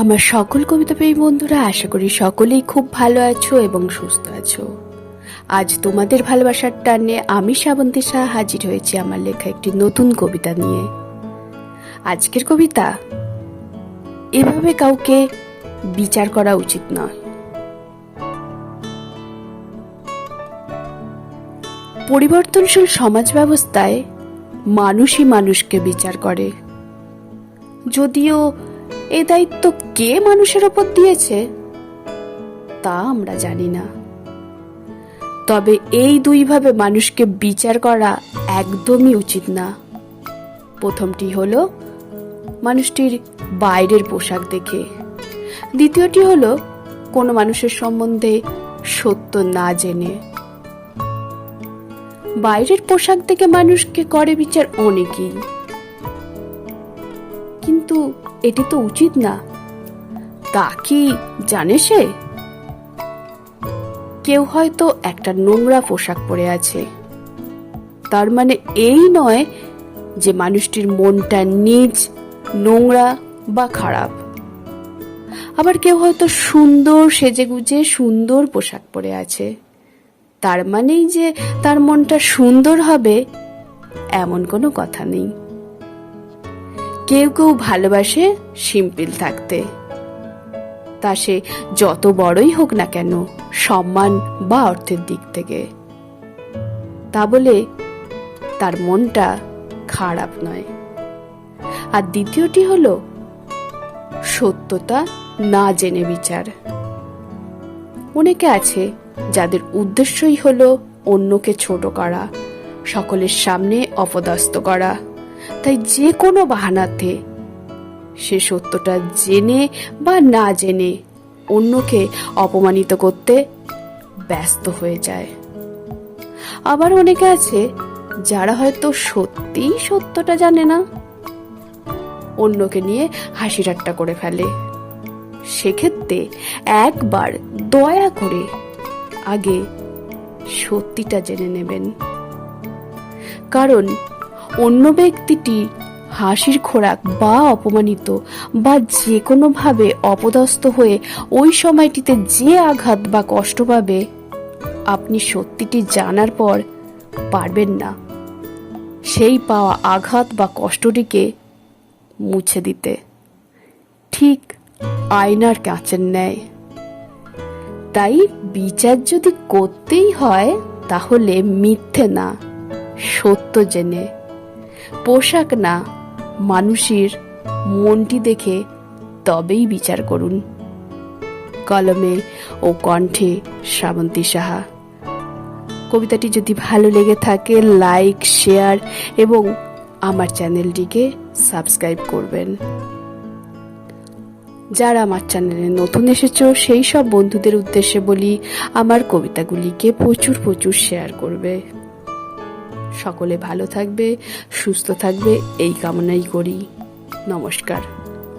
আমার সকল কবিতা প্রেমী বন্ধুরা, আশা করি সকলেই খুব ভালো আছো এবং সুস্থ আছো। আজ তোমাদের ভালোবাসার টানে আমি শ্রাবন্তী শাহ হাজির হয়েছি আমার লেখা একটি নতুন কবিতা নিয়ে। আজকের কবিতা, এভাবে কাউকে বিচার করা উচিত নয়। পরিবর্তনশীল সমাজ ব্যবস্থায় মানুষই মানুষকে বিচার করে। যদিও এ দায়িত্ব কে মানুষের ওপর দিয়েছে? তা আমরা জানি না। তবে এই দুইভাবে মানুষকে বিচার করা একদমই উচিত না। প্রথমটি হল মানুষটির বাইরের পোশাক দেখে। দ্বিতীয়টি হলো কোনো মানুষের সম্বন্ধে সত্য না জেনে। বাইরের পোশাক দেখে মানুষকে করে বিচার অনেকেই। কিন্তু এটি তো উচিত না। তা কি জানে সে? কেউ হয়তো একটা নোংরা পোশাক পরে আছে। তার মানে এই নয় যে মানুষটির মনটা নিজ নোংরা বা খারাপ। আবার কেউ হয়তো সুন্দর সেজেগুজে সুন্দর পোশাক পরে আছে। তার মানেই যে তার মনটা সুন্দর হবে, এমন কোনো কথা নেই। কেউ কেউ ভালোবাসে সিম্পল থাকতে। তা সে যত বড়ই হোক না কেন সম্মান বা অর্থের দিক থেকে। তা বলে তার মনটা খারাপ নয়। আর দ্বিতীয়টি হলো সত্যতা না জেনে বিচার। অনেকে আছে যাদের উদ্দেশ্যই হলো অন্যকে ছোট করা, সকলের সামনে অপদস্থ করা। তাই যে কোনো বাহানাতে সে সত্যটা জেনে বা না জেনে অন্যকে অপমানিত করতে ব্যস্ত হয়ে যায়। আবার অনেকে আছে যারা হয়তো সত্যিই সত্যটা জানে না। অন্যকে নিয়ে হাসি ঠাট্টা করে ফেলে। সেক্ষেত্রে একবার দয়া করে আগে সত্যিটা জেনে নেবেন। কারণ অন্য ব্যক্তিটি হাসির খোরাক বা অপমানিত বা যে কোনোভাবে অপদস্থ হয়ে ওই সময়টিতে যে আঘাত বা কষ্ট পাবে, আপনি সত্যিটি জানার পর পারবেন না। সেই পাওয়া আঘাত বা কষ্টটিকে মুছে দিতে। ঠিক আয়নার কাঁচের ন্যায়। তাই বিচার যদি করতেই হয়, তাহলে মিথ্যে না, সত্য জেনে। পোশাক না, মানুষের মনটি দেখে তবেই বিচার করুন। কলমে ও কণ্ঠে শ্রাবন্তী সাহা। কবিতাটি যদি ভালো লেগে থাকে, লাইক, শেয়ার এবং আমার চ্যানেলটিকে সাবস্ক্রাইব করবেন। যারা আমার চ্যানেলে নতুন এসেছ, সেই সব বন্ধুদের উদ্দেশ্যে বলি, আমার কবিতাগুলিকে প্রচুর প্রচুর শেয়ার করবে। সকলে ভালো থাকবে সুস্থ থাকবে এই কামনাই করি। নমস্কার।